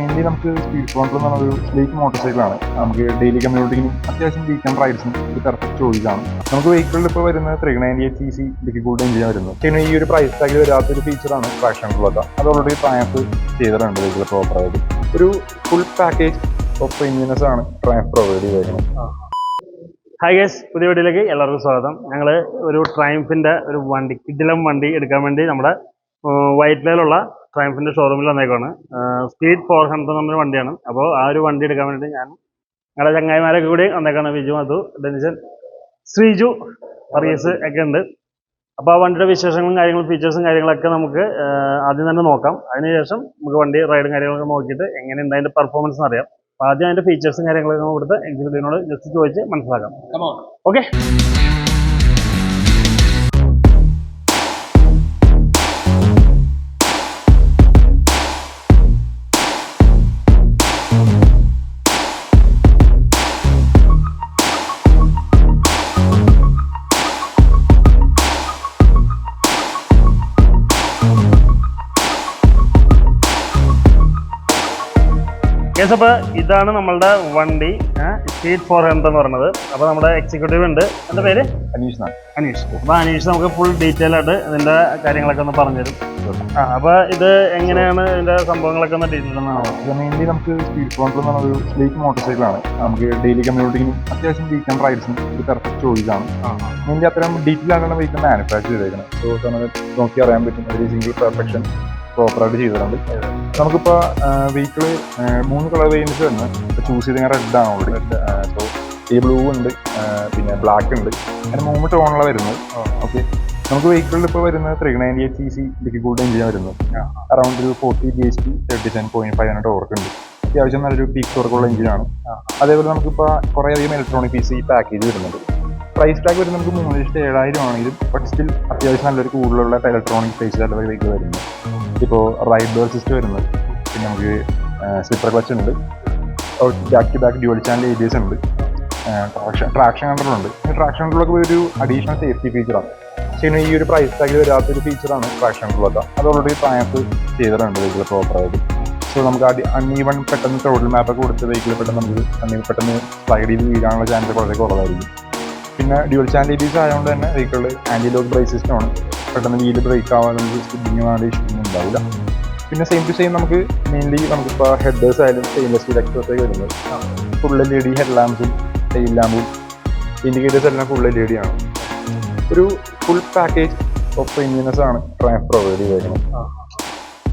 Mainly നമുക്ക് speed control എന്ന് പറഞ്ഞ ഒരു സ്ലീക്ക് മോട്ടോർ സൈക്കിളാണ് നമുക്ക് ഡെയിലി കമ്മ്യൂണിറ്റിനും അത്യാവശ്യം വീക്കെൻഡ് റൈഡ്സിനും ഒരു പെർഫെക്റ്റ് ചോയ്സാണ് നമുക്ക് വെഹിക്കിളിൽ ഇപ്പോൾ വരുന്നത് three ninety eight C C liquid കൂടുതൽ എഞ്ചിൻ വരുന്നത്. പിന്നെ ഈ ഒരു പ്രൈസ് ടാഗിൽ വരാത്തൊരു ഫീച്ചറാണ് ട്രാക്ഷൻ ഉള്ളത് അത് ഓൾറെഡി ട്രയംഫ് ചെയ്തിട്ടുണ്ട് വെഹിക്കിൾ പ്രോപ്പറായിട്ട് ഒരു ഫുൾ പാക്കേജ് ഓഫ് എഞ്ചിനസ് ആണ് ട്രയംഫ് പ്രൊവൈഡ് ചെയ്തേക്കുന്നത്. ഹായ് ഗേസ് പുതിയ വീഡിയോയിലേക്ക് എല്ലാവർക്കും സ്വാഗതം. ഞങ്ങൾ ഒരു ട്രയംഫിന്റെ ഒരു വണ്ടി കിഡിലം വണ്ടി എടുക്കാൻ വേണ്ടി നമ്മുടെ വൈറ്റ് വൈറ്റ്ലയിലുള്ള ട്രയംഫിന്റെ ഷോറൂമിൽ വന്നേക്കാണ് സ്പീഡ് ഫോർ ഹൺഡ്രഡ് എന്നൊരു വണ്ടിയാണ്. അപ്പോൾ ആ ഒരു വണ്ടി എടുക്കാൻ വേണ്ടി ഞാൻ ഞങ്ങളുടെ ചങ്ങായിമാരൊക്കെ കൂടി വന്നേക്കാണ്. വിജു മധു ഡെനിസൻ ശ്രീജു പറീസ് ഒക്കെ ഉണ്ട്. അപ്പോൾ ആ വണ്ടിയുടെ വിശേഷങ്ങളും കാര്യങ്ങളും ഫീച്ചേഴ്സും കാര്യങ്ങളൊക്കെ നമുക്ക് ആദ്യം തന്നെ നോക്കാം. അതിനുശേഷം നമുക്ക് വണ്ടി റൈഡും കാര്യങ്ങളൊക്കെ നോക്കിയിട്ട് എങ്ങനെയുണ്ട് അതിന്റെ പെർഫോമൻസ് അറിയാം. അപ്പോൾ ആദ്യം അതിന്റെ ഫീച്ചേഴ്സും കാര്യങ്ങളൊക്കെ ഇവിടുത്തെ എക്സിക്യൂട്ടീവിനോട് ജസ്റ്റ് ചോദിച്ച് മനസ്സിലാക്കാം. ഓക്കെ യെസ് അപ്പോൾ ഇതാണ് നമ്മളുടെ വണ്ടി സ്പീഡ് ഫോർ ഹൺഡ്രഡ് എന്ന് പറയുന്നത്. അപ്പോൾ നമ്മുടെ എക്സിക്യൂട്ടീവ് ഉണ്ട്. എന്റെ പേര്? അനീഷ് അനീഷ്. അപ്പോൾ അനീഷ് നമുക്ക് ഫുൾ ഡീറ്റെയിൽ ആയിട്ട് ഇതിന്റെ കാര്യങ്ങളൊക്കെ ഒന്ന് പറഞ്ഞുതരും. ആ അപ്പോൾ ഇത് എങ്ങനെയാണ് ഇതിന്റെ സംഭവങ്ങളൊക്കെ ഒന്ന് ഡീറ്റെയിൽ ഇത് മെയിൻലി നമുക്ക് സ്പീഡ് ഹൺഡ്രഡ് എന്ന് പറഞ്ഞ ഒരു സ്ലീക്ക് മോട്ടോർ സൈക്കിളാണ് നമുക്ക് ഡെയിലി കമ്മ്യൂണിറ്റിക്കും അത്യാവശ്യം വീക്കെൻഡ് റൈഡ്സിനും ഒരു പെർഫെക്റ്റ് ചോയ്സ് ആണ്. മെയിൻലി അത്രയും ഡീറ്റെയിൽ ആണ് വെഹിക്കിൾ മാനുഫാക്ചർ ചെയ്തേക്കുന്നത് സോ നമുക്ക് നോക്കി അറിയാൻ പറ്റും. ഒരു സിംഗിൾ പെർഫെക്ഷൻ പ്രോപ്പറായിട്ട് ചെയ്തിട്ടുണ്ട്. നമുക്കിപ്പോൾ വെഹിക്കിൾ മൂന്ന് കളർ വേരിയൻസ് വരുന്നത് ഇപ്പോൾ ചൂസ് ചെയ്ത് ഞാൻ റെഡ് ആണ് ഓൾറെഡി സോ ഈ ബ്ലൂ ഉണ്ട് പിന്നെ ബ്ലാക്ക് ഉണ്ട്. അങ്ങനെ മൂന്ന് ടോണുള്ള വരുന്നത് ഓക്കെ നമുക്ക് വെഹിക്കിളിൽ ഇപ്പോൾ വരുന്നത് three ninety eight C C liquid cooled engine വരുന്നത്. അറൗണ്ട് ഒരു forty B H P thirty seven point five hundred torque ഉണ്ട്. അത്യാവശ്യം നല്ലൊരു പീക്ക് ടോർക്കുള്ള എഞ്ചിനാണ് അതേപോലെ നമുക്കിപ്പോൾ കുറേ അധികം ഇലക്ട്രോണിക് പീസ് ഈ പാക്കേജ് വരുന്നുണ്ട്. പ്രൈസ് ടാഗ് വരുന്നത് നമുക്ക് മൂന്ന് ലക്ഷത്തി ഏഴായിരം ആണെങ്കിലും ബട്ട് സ്റ്റിൽ അത്യാവശ്യം നല്ലൊരു കൂടുതലുള്ള ഇലക്ട്രോണിക് ഫേസ് നല്ല വെഹിക്കിൾ വരുന്നു ഇപ്പോൾ റൈഡ് ഡോർ സിസ്റ്റം വരുന്നത്. പിന്നെ നമുക്ക് സ്ലിപ്പർ ക്ലച്ച് ഉണ്ട്. Back to back dual channel ABS ഉണ്ട്. ട്രാക്ഷൻ ട്രാക്ഷൻ ഈ ട്രാക്ഷൻ കൺട്രോളൊക്കെ ഒരു അഡീഷണൽ സേഫ്റ്റി ഫീച്ചറാണ് പക്ഷേ ഈ ഒരു പ്രൈസ് ടാഗിൽ വരാത്തൊരു ഫീച്ചറാണ് ട്രാക്ഷൻ കൺട്രോളൊക്കെ അത് ഓൾറെഡി പ്രായത്ത് ചെയ്തിട്ടുണ്ട് വെഹിക്കിൾ പ്രോപ്പറായിട്ട് സോ നമുക്ക് അടി അൺഈവൺ പെട്ടെന്ന് ടോട്ടൽ മാപ്പൊക്കെ കൊടുത്ത് വെഹിക്കിൾ പെട്ടെന്ന് നമുക്ക് പെട്ടെന്ന് സ്ലൈഡ് ചെയ്ത് വീഴാനുള്ള ചാൻസ് വളരെ കുറവായിരിക്കും. പിന്നെ ഡ്യുവൽ ചാനൽ ആയതുകൊണ്ട് തന്നെ വെഹിക്കിളിൽ ആന്റി ലോക്ക് ബ്രേക്ക് സിസ്റ്റമാണ് പെട്ടെന്ന് വീൽ ബ്രേക്ക് ആവാനും നമുക്ക് ആവാനും വേണ്ട ഇഷ്യൂ ഒന്നും ഉണ്ടാവില്ല. പിന്നെ സെയിം ടു സെയിം നമുക്ക് മെയിൻലി നമുക്കിപ്പോൾ ഹെഡേഴ്സ് ആയാലും സ്റ്റെയിൻലെസ് സ്റ്റീൽ എക്സോസൊക്കെ വരുന്നത്. Full L E D head ലാമ്പും tail ലാമ്പും ഇൻഡിക്കേറ്റേഴ്സ് എല്ലാം ഫുൾ എൽ ഇ ഡി ആണ്. ഒരു ഫുൾ പാക്കേജ് ഓഫ് പ്രീമിയംസ് ആണ് ട്രയംഫ് പ്രൊവൈഡ് ചെയ്തേക്കുന്നത്.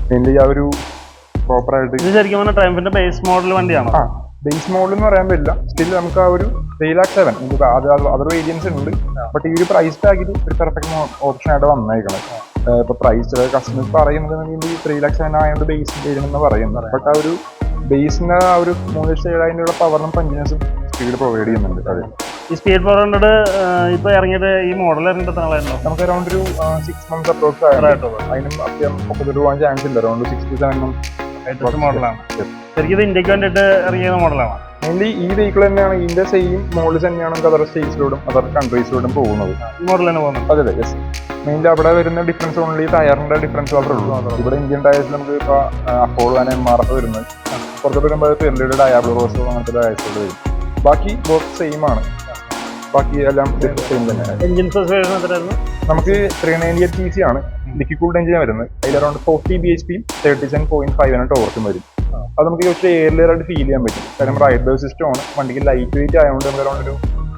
മെയിൻലി ആ ഒരു പ്രോപ്പറായിട്ട് ഇത് ശരിക്കും പറഞ്ഞാൽ ട്രയംഫിന്റെ ബേസ് മോഡൽ വണ്ടിയാണോ? ആ ബേസ് മോഡൽ എന്ന് പറയാൻ പറ്റില്ല. സ്റ്റിൽ നമുക്ക് ആ ഒരു three lakh seven other variants ഉണ്ട്. ബട്ട് ഈ ഒരു പ്രൈസ് ടാഗിൽ ഒരു പെർഫെക്റ്റ് ഓപ്ഷൻ ആയിട്ട് വന്നേക്കണം. ഇപ്പൊ പ്രൈസ് കസ്റ്റമേഴ്സ് പറയുന്നത് ത്രീ ലാക്ക് സെവൻ ആയതുകൊണ്ട് ബേസ് വരുമെന്ന് പറയുന്നത്. ബട്ട് ആ ഒരു ബേസിന്റെ ആ ഒരു മൂന്ന് ലക്ഷത്തി ഏഴായിരം പവറും പവറിനും പഞ്ചിനസും സ്പീഡ് പ്രൊവൈഡ് ചെയ്യുന്നുണ്ട്. അതെ. ഈ സ്പീഡ് ഫോർ ഹൺഡ്രഡ് ഇപ്പൊ ഇറങ്ങിയത് ഈ മോഡൽ ഇറങ്ങിയിട്ട് നമുക്ക് അറൗണ്ട് ഒരു സിക്സ് മന്ത്സ് അപ്രോക്സ് ആയിട്ടുള്ളൂ. അതിനും അത്യാവശ്യം മുപ്പത് പോകാൻ ചാൻസ് ഉണ്ട്. അറൗണ്ട് സിക്സ്റ്റി സെവൻ മോഡലാണ് ശരിക്കും ഇത് ഇന്ത്യയ്ക്ക് വേണ്ടിയിട്ട് ഇറങ്ങിയ മോഡലാണ് മെയിൻലി ഈ വെഹിക്കിൾ തന്നെയാണ്. ഇതിന്റെ സെയിം മോഡൽ തന്നെയാണ് നമുക്ക് അതർ സ്റ്റേറ്റ്സിലൂടെ അതർ കൺട്രീസിലൂടെ പോകുന്നത്. മോഡൽ തന്നെ പോകുന്നത്. അതെ അതെ യെസ് മെയിൻലി അവിടെ വരുന്ന ഡിഫറൻസ് ഓൺലി ടയറിന്റെ ഡിഫറൻസ് മാത്രമേ ഉള്ളൂ. ഇവിടെ ഇന്ത്യൻ ടയേഴ്സ് നമുക്ക് ഇപ്പോൾ അപ്പോളോ ആണ് എം ആർ എഫ് വരുന്നത്. പുറത്ത് വരുമ്പോൾ പെർലിയുടെ ഡയാബ്ലോ റോസോ അങ്ങനത്തെ ടയർസ് വരും. ബാക്കി ബോത്ത് സെയിം ആണ്. ബാക്കി എല്ലാം സെയിം തന്നെയാണ്. എഞ്ചിൻ നമുക്ക് three ninety eight T C ആണ്. ലിക്വിഡ് കൂൾഡ് എഞ്ചിൻ വരുന്നത്. അതിൽ അറൗണ്ട് ഫോർട്ടി ബി എച്ച് പിയും തേർട്ടി സെവൻ പോയിന്റ് ഫൈവ് ആണ് ടോർക്കും വരും. അത് നമുക്ക് കുറച്ച് എയർലിയർ ആയിട്ട് ഫീൽ ചെയ്യാൻ പറ്റും. കാരണം റൈഡ് ബേസ് സിസ്റ്റം ആണ്. വണ്ടിക്ക് ലൈറ്റ് വെയിറ്റ് ആയതുകൊണ്ട് നമുക്ക് അറൗണ്ട് ഒരു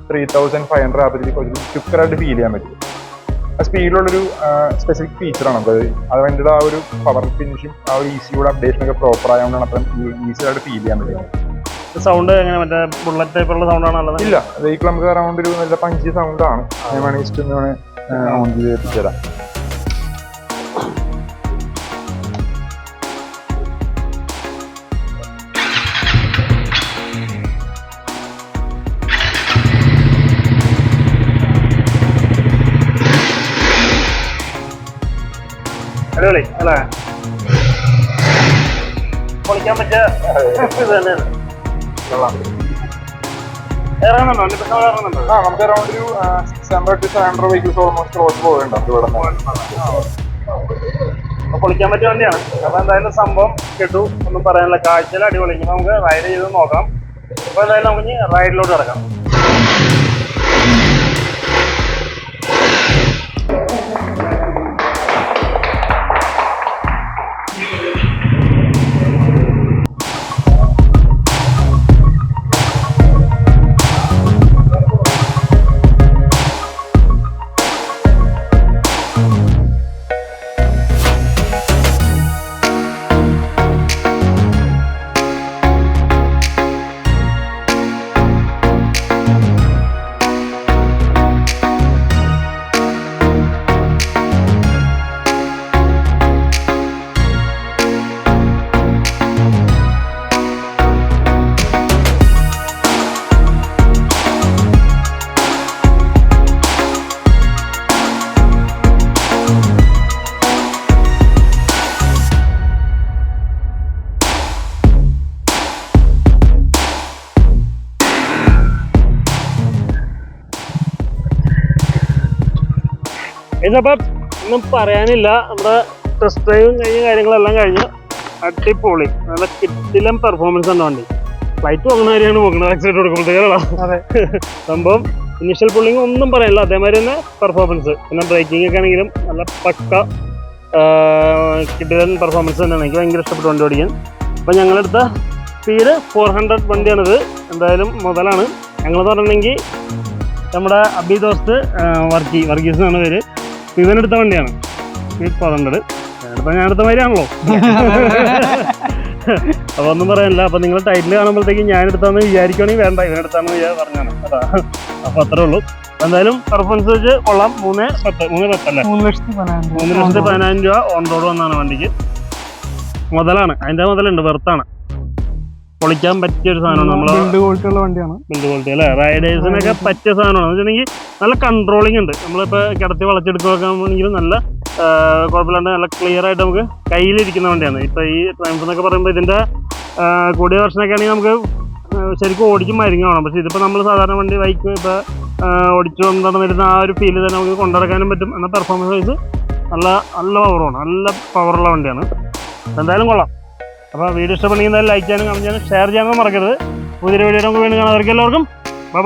ത്രീ തൗസൻഡ് ഫൈവ് ഹൺഡ്രഡ് ആപ്പിലേക്ക് കുറച്ച് ക്വിക്കറായിട്ട് ഫീൽ ചെയ്യാൻ പറ്റും. ആ സ്പീഡിലുള്ളൊരു സ്പെസിഫിക് ഫീച്ചറാണ് അപ്പോൾ അത് അതിന്റെ ആ ഒരു പവർ ഫിനിഷും ആ ഒരു ഈസിയുടെ അപ്ഡേഷൻ ഒക്കെ പ്രോപ്പർ ആയതുകൊണ്ടാണ് അത്ര ഈസി ആയിട്ട് ഫീൽ ചെയ്യാൻ പറ്റുന്നത്. സൗണ്ട് എങ്ങനെ? മറ്റേ ബുള്ളറ്റ് ടൈപ്പുള്ള സൗണ്ട് ഉള്ളത് ഇല്ല. വെഹിക്കിൾ നമുക്ക് അറൗണ്ട് ഒരു നല്ല പഞ്ചി സൗണ്ട് ആണ്. ഞാൻ വേണമെങ്കിൽ ഇഷ്ടം ഓൺ ചെയ്ത് എത്തിച്ചേരാം അടിപൊളി അല്ലേ? പൊളിക്കാൻ പറ്റിയ ഇത് തന്നെയാണ്. ഇറങ്ങുന്നുണ്ടോ? അതിന്റെ പെട്ടെന്ന് ഇറങ്ങുന്നുണ്ടോ? ആ നമുക്ക് അറൗണ്ട് ഒരു six hundred to seven hundred vehicles almost cross പോകേണ്ട ഇവിടെ പൊളിക്കാൻ പറ്റിയ വണ്ടിയാണ്. അപ്പൊ എന്തായാലും സംഭവം കിട്ടു. ഒന്നും പറയാനില്ല. കാഴ്ചയിൽ അടിപൊളി. നമുക്ക് റൈഡ് ചെയ്ത് നോക്കാം. അപ്പൊ എന്തായാലും നമുക്ക് റൈഡിലോട്ട് കിടക്കാം ഇതപ്പം ഒന്നും പറയാനില്ല. നമ്മുടെ ടെസ്റ്റ് ഡ്രൈവും കഴിഞ്ഞ കാര്യങ്ങളെല്ലാം കഴിഞ്ഞ് അടിപൊളി. നല്ല കിട്ടിലും പെർഫോമൻസ് ഉണ്ട് വണ്ടി. ഫ്ലൈറ്റ് പോകുന്ന കാര്യമാണ് പോകുന്നത്. ആക്സിഡന്റ് കൊടുക്കുമ്പോഴത്തേക്കാണ് അതെ. സംഭവം ഇനിഷ്യൽ പുള്ളിങ് ഒന്നും പറയാനില്ല അതേമാതിരി തന്നെ പെർഫോമൻസ് പിന്നെ ബ്രേക്കിംഗ് ഒക്കെ ആണെങ്കിലും നല്ല പക്ക കിട്ടിലൻ പെർഫോമൻസ് തന്നെയാണ്. എനിക്ക് ഭയങ്കര ഇഷ്ടപ്പെട്ടു വണ്ടി ഓടിക്കാൻ. അപ്പം ഞങ്ങളെടുത്ത സ്പീഡ് ഫോർ ഹൺഡ്രഡ് വണ്ടിയാണിത്. എന്തായാലും മുതലാണ്. ഞങ്ങളെന്ന് പറഞ്ഞിട്ടുണ്ടെങ്കിൽ നമ്മുടെ അബി ദോസ്ത് വർക്കി. വർഗീസ് എന്നാണ് പേര്. ഇവനെടുത്ത വണ്ടിയാണ്. പന്ത്രണ്ട്. എടുത്ത ഞാൻ എടുത്ത മാതിരിയാണല്ലോ. അപ്പൊ ഒന്നും പറയാനില്ല. അപ്പൊ നിങ്ങൾ ടൈറ്റിൽ കാണുമ്പോഴത്തേക്കും ഞാൻ എടുത്താന്ന് വിചാരിക്കുകയാണെങ്കിൽ വേണ്ട. ഇവനെടുത്താന്ന് വിചാരിച്ച് പറഞ്ഞാണ്. അതാ. അപ്പൊ അത്രേ ഉള്ളൂ. എന്തായാലും പെർഫോമൻസ് വെച്ച് കൊള്ളാം. മൂന്ന് പത്ത്. മൂന്ന് പത്തല്ലേ മൂന്ന് ലക്ഷത്തി പതിനായിരം മൂന്ന് ലക്ഷത്തി പതിനായിരം രൂപ ഓൺ റോഡ് വന്നാണ് വണ്ടിക്ക്. മുതലാണ്. അതിന്റെ മുതലുണ്ട്. വെറുത്താണ് പൊളിക്കാൻ പറ്റിയ ഒരു സാധനമാണ് നമ്മൾ ബിൽഡ് ക്വാളിറ്റി ഉള്ള വണ്ടിയാണ്. ബിൽഡ് ക്വാളിറ്റി അല്ലേ? റൈഡേഴ്സിനൊക്കെ പറ്റിയ സാധനമാണ്. വെച്ചിട്ടുണ്ടെങ്കിൽ നല്ല കൺട്രോളിംഗ് ഉണ്ട്. നമ്മളിപ്പോൾ കിടത്തി വളച്ചെടുക്കുകയാണെങ്കിലും നല്ല കുഴപ്പമില്ലാണ്ട് നല്ല ക്ലിയർ ആയിട്ട് നമുക്ക് കയ്യിലിരിക്കുന്ന വണ്ടിയാണ്. ഇപ്പോൾ ഈ ട്രംസ് എന്നൊക്കെ പറയുമ്പോൾ ഇതിന്റെ കൂടിയ വെർഷനൊക്കെ ആണെങ്കിൽ നമുക്ക് ശരിക്കും ഓടിക്കും മരുങ്ങ വേണം. പക്ഷേ ഇതിപ്പോൾ നമ്മൾ സാധാരണ വണ്ടി ബൈക്ക് ഇപ്പോൾ ഓടിച്ചു കൊണ്ടുവന്ന് വരുന്ന ആ ഒരു ഫീൽ തന്നെ നമുക്ക് കൊണ്ടുനടക്കാനും പറ്റും. എന്നാൽ പെർഫോമൻസ് വൈസ് നല്ല നല്ല പവറാണ് നല്ല പവറുള്ള വണ്ടിയാണ്. എന്തായാലും കൊള്ളാം. അപ്പോൾ വീഡിയോ ഇഷ്ടപ്പെടുന്നെങ്കിൽ ലൈക്ക് ചെയ്യാനും കമന്റ് ചെയ്യാനും ഷെയർ ചെയ്യാനും മറക്കരുത്. പുതിയ വീഡിയോ നമുക്ക് വീണ്ടും കാണാം. എല്ലാവർക്കും ബൈ